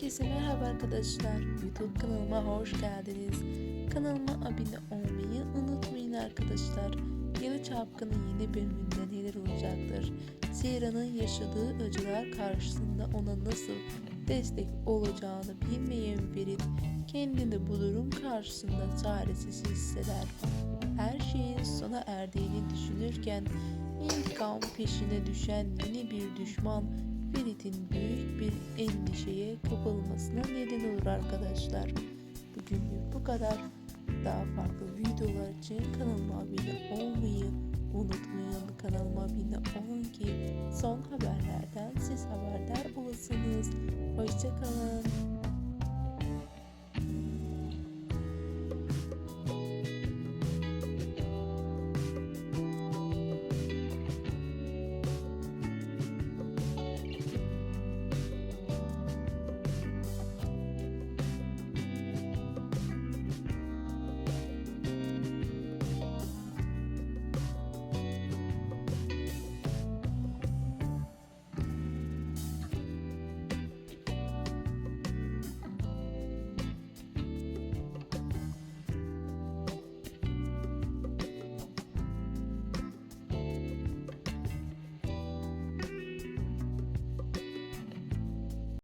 Herkese merhaba arkadaşlar. YouTube kanalıma hoş geldiniz. Kanalıma abone olmayı unutmayın arkadaşlar. Yalı Çapkın'ın yeni bölümünde neler olacaktır? Zehra'nın yaşadığı acılar karşısında ona nasıl destek olacağını bilmeyen Ferit kendini bu durum karşısında çaresiz hisseder. Her şeyin sona erdiğini düşünürken intikam peşine düşen yeni bir düşman Ferit'in büyük bir endişeye kapılmasına neden olur arkadaşlar. Bugünlük bu kadar. Daha farklı videolar için kanalıma abone olmayı unutmayın. Kanalıma abone olun ki son haberlerden siz haberdar olasınız. Hoşçakalın.